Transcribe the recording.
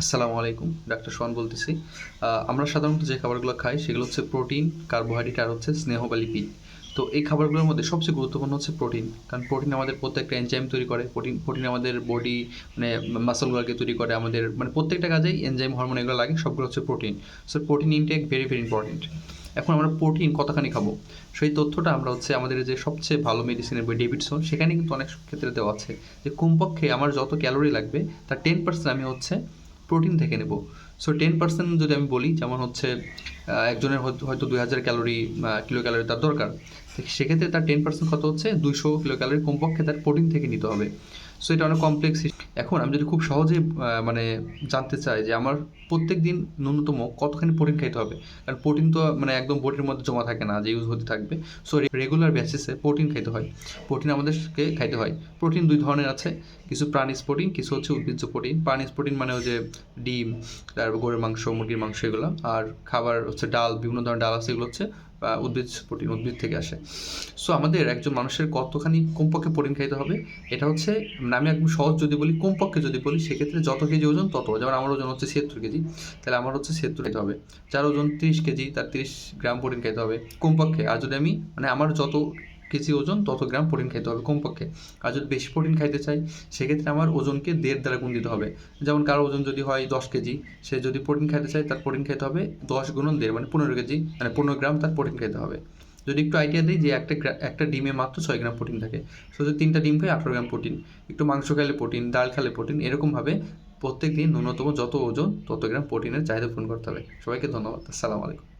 আসসালামু আলাইকুম, ডাক্তার সোহান বলতেছি। আমরা সাধারণত যে খাবারগুলো খাই সেগুলো হচ্ছে প্রোটিন, কার্বোহাইড্রেট আর হচ্ছে স্নেহ বা লিপিড। তো এই খাবারগুলোর মধ্যে সবচেয়ে গুরুত্বপূর্ণ হচ্ছে প্রোটিন, কারণ প্রোটিন আমাদের প্রত্যেকটা এনজাইম তৈরি করে, প্রোটিন প্রোটিন আমাদের বডি মানে মাসলগুলোকে তৈরি করে, আমাদের মানে প্রত্যেকটা কাজেই এনজাইম হরমোন এগুলো লাগে, সবগুলো হচ্ছে protein so protein intake very very important এখন আমরা প্রোটিন কতখানি খাব? সেই তথ্যটা আমরা হচ্ছে আমাদের যে সবচেয়ে ভালো মেডিসিনের বই ডেভিডসন সেখানে কিন্তু অনেক ক্ষেত্রে দেওয়া আছে। যে কমপক্ষে আমার যত ক্যালোরি লাগবে, তার টেন পার্সেন্ট আমি হচ্ছে প্রোটিন থেকে নেব। সো টেন পার্সেন্ট যদি আমি বলি, যেমন হচ্ছে একজনের হয়তো- দুই হাজার ক্যালোরি কিলো ক্যালোরি তার দরকার। সেক্ষেত্রে তার টেন পার্সেন্ট কত হচ্ছে? দুইশো কিলো ক্যালোরি কমপক্ষে তার প্রোটিন থেকে নিতে হবে। সো এটা অনেক কমপ্লেক্স এখন আমি যদি খুব সহজে মানে জানতে চাই যে আমার প্রত্যেক দিন ন্যূনতম কতখানি প্রোটিন খাইতে হবে? কারণ প্রোটিন তো মানে একদম বডির মধ্যে জমা থাকে না, যে ইউজ হতে থাকবে। সো রেগুলার বেসিসে প্রোটিন খাইতে হয়। প্রোটিন আমাদেরকে খাইতে হয়। প্রোটিন দুই ধরনের আছে। কিছু প্রাণীজ প্রোটিন কিছু হচ্ছে উদ্ভিজ্জ প্রোটিন প্রাণীজ প্রোটিন মানে যে ডিম, তারপর গরুর মাংস, মুরগির মাংস এগুলো। আর খাবার হচ্ছে ডাল, বিভিন্ন ধরনের ডাল আছে, এগুলো হচ্ছে আহ, উদ্ভিজ প্রোটিন উদ্ভিদ থেকে আসে। সো আমাদের একজন মানুষের কতখানি কমপক্ষে প্রোটিন খাইতে হবে এটা হচ্ছে মানে আমি একদম সহজ যদি বলি কমপক্ষে যদি বলি সেক্ষেত্রে যত কেজি ওজন তত। যেমন আমার ওজন হচ্ছে সেত্তর কেজি তাহলে আমার হচ্ছে ছিয়াত্তর খেতে হবে। যার ওজন তিরিশ কেজি তার তিরিশ গ্রাম প্রোটিন খাইতে হবে কমপক্ষে। আর যদি আমি মানে আমার যত কেজি ওজন তত গ্রাম প্রোটিন খাইতে হবে কমপক্ষে। আর যদি বেশি প্রোটিন খাইতে চাই, সেক্ষেত্রে আমার ওজনকে দেড় দ্বারা গুণ দিতে হবে। যেমন কারও ওজন যদি হয় দশ কেজি, সে যদি প্রোটিন খাইতে চায়, তার প্রোটিন খাইতে হবে দশ গুণন দেড় মানে পনেরো কেজি মানে পনেরো গ্রাম তার প্রোটিন খাইতে হবে। যদি একটু আইডিয়া দিই যে একটা একটা ডিমে মাত্র ছয় গ্রাম প্রোটিন থাকে, সো যদি তিনটা ডিম খাই আঠারো গ্রাম প্রোটিন, একটু মাংস খেলে প্রোটিন, ডাল খেলে প্রোটিন, এরকমভাবে প্রত্যেক দিন ন্যূনতম যত ওজন, তত গ্রাম প্রোটিনের চাহিদা পূরণ করতে হবে। সবাইকে ধন্যবাদ। আসসালামু আলাইকুম।